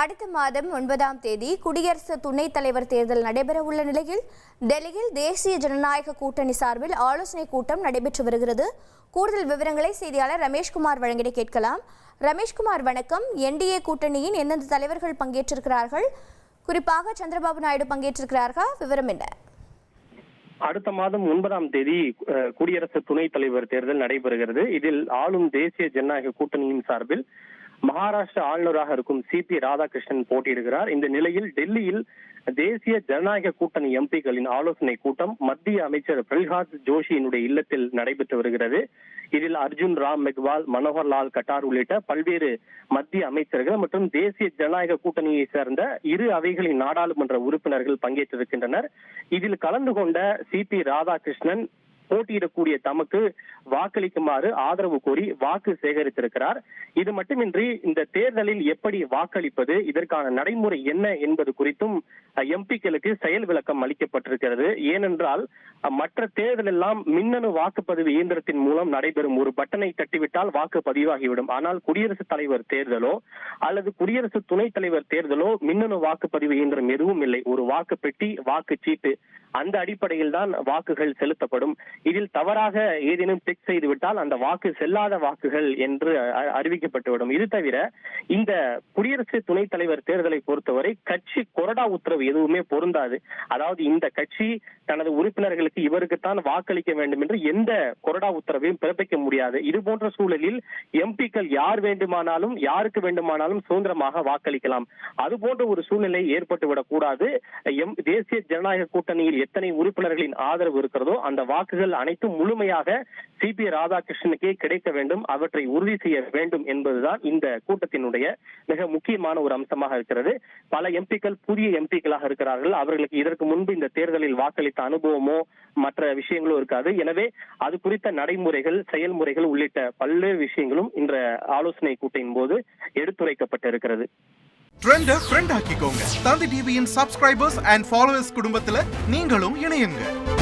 அடுத்த மாதம் ஒன்பதாம் தேதி குடியரசு துணைத் தலைவர் தேர்தல் நடைபெறவுள்ள நிலையில் டெல்லியில் தேசிய ஜனநாயக கூட்டணி சார்பில் ஆலோசனை கூட்டம் நடைபெற்று வருகிறது. கூடுதல் விவரங்களை செய்தியாளர் ரமேஷ்குமார் வழங்கிட கேட்கலாம். ரமேஷ்குமார் வணக்கம். என்டிஏ கூட்டணியின் எந்தெந்த தலைவர்கள் பங்கேற்றிருக்கிறார்கள்? குறிப்பாக சந்திரபாபு நாயுடு பங்கேற்றிருக்கிறார்களா? விவரம் என்ன? அடுத்த மாதம் ஒன்பதாம் தேதி குடியரசு துணைத் தலைவர் தேர்தல் நடைபெறுகிறது. இதில் ஆளும் தேசிய ஜனநாயக கூட்டணியின் சார்பில் மகாராஷ்டிரா ஆளுநராக இருக்கும் சி பி ராதாகிருஷ்ணன் போட்டியிடுகிறார். இந்த நிலையில் டெல்லியில் தேசிய ஜனநாயக கூட்டணி எம்பிக்களின் ஆலோசனை கூட்டம் மத்திய அமைச்சர் பிரல்ஹாத் ஜோஷியினுடைய இல்லத்தில் நடைபெற்று வருகிறது. இதில் அர்ஜுன் ராம் மெக்வால் மனோகர் லால் கட்டார் உள்ளிட்ட பல்வேறு மத்திய அமைச்சர்கள் மற்றும் தேசிய ஜனநாயக கூட்டணியை சேர்ந்த இரு அவைகளின் நாடாளுமன்ற உறுப்பினர்கள் பங்கேற்றிருக்கின்றனர். இதில் கலந்து கொண்ட சி பி ராதாகிருஷ்ணன் போட்டியிடக்கூடிய தமக்கு வாக்களிக்குமாறு ஆதரவு கோரி வாக்கு சேகரித்திருக்கிறார். இது மட்டுமின்றி இந்த தேர்தலில் எப்படி வாக்களிப்பது இதற்கான நடைமுறை என்ன என்பது குறித்தும் எம்பிக்களுக்கு செயல் விளக்கம் அளிக்கப்பட்டிருக்கிறது. ஏனென்றால் மற்ற தேர்தல் எல்லாம் மின்னணு வாக்குப்பதிவு இயந்திரத்தின் மூலம் நடைபெறும். ஒரு பட்டனை தட்டிவிட்டால் வாக்கு பதிவாகிவிடும். ஆனால் குடியரசுத் தலைவர் தேர்தலோ அல்லது குடியரசு துணைத் தலைவர் தேர்தலோ மின்னணு வாக்குப்பதிவு இயந்திரம் எதுவும் இல்லை. ஒரு வாக்கு பெட்டி வாக்கு சீட்டு அந்த அடிப்படையில் தான் வாக்குகள் செலுத்தப்படும். இதில் தவறாக ஏதேனும் டிக் செய்துவிட்டால் அந்த வாக்கு செல்லாத வாக்குகள் என்று அறிவிக்கப்பட்டுவிடும். இது தவிர இந்த குடியரசு துணைத் தலைவர் தேர்தலை பொறுத்தவரை கட்சி கொறடா உத்தரவு எதுவுமே பொருந்தாது. அதாவது இந்த கட்சி தனது உறுப்பினர்களுக்கு இவருக்குத்தான் வாக்களிக்க வேண்டும் என்று எந்த கொறடா உத்தரவையும் பிறப்பிக்க முடியாது. இது போன்ற சூழலில் எம்பிக்கள் யார் வேண்டுமானாலும் யாருக்கு வேண்டுமானாலும் சுதந்திரமாக வாக்களிக்கலாம். அது போன்ற ஒரு சூழ்நிலை ஏற்பட்டுவிடக் கூடாது எம் தேசிய ஜனநாயக கூட்டணியில் எத்தனை உறுப்பினர்களின் ஆதரவு இருக்கிறதோ அந்த வாக்குகள் அனைத்தும் முழுமையாக சி பி ராதாகிருஷ்ணனுக்கே கிடைக்க வேண்டும் அவற்றை உறுதி செய்ய வேண்டும் என்பதுதான் இந்த கூட்டத்தினுடைய மிக முக்கியமான ஒரு அம்சமாக இருக்கிறது. பல எம்பிக்கள் புதிய எம்பிக்களாக இருக்கிறார்கள். அவர்களுக்கு இதற்கு முன்பு இந்த தேர்தலில் வாக்களித்த அனுபவமோ மற்ற விஷயங்களோ இருக்காது. எனவே அது குறித்த நடைமுறைகள் செயல்முறைகள் உள்ளிட்ட பல்வேறு விஷயங்களும் இந்த ஆலோசனை கூட்டின் போது எடுத்துரைக்கப்பட்டிருக்கிறது. ட்ரெண்ட ஃப்ரெண்ட் ஆக்கிக்கோங்க. தந்தி டிவியின் சப்ஸ்கிரைபர்ஸ் அண்ட் ஃபாலோவர்ஸ் குடும்பத்தில் நீங்களும் இணையுங்க.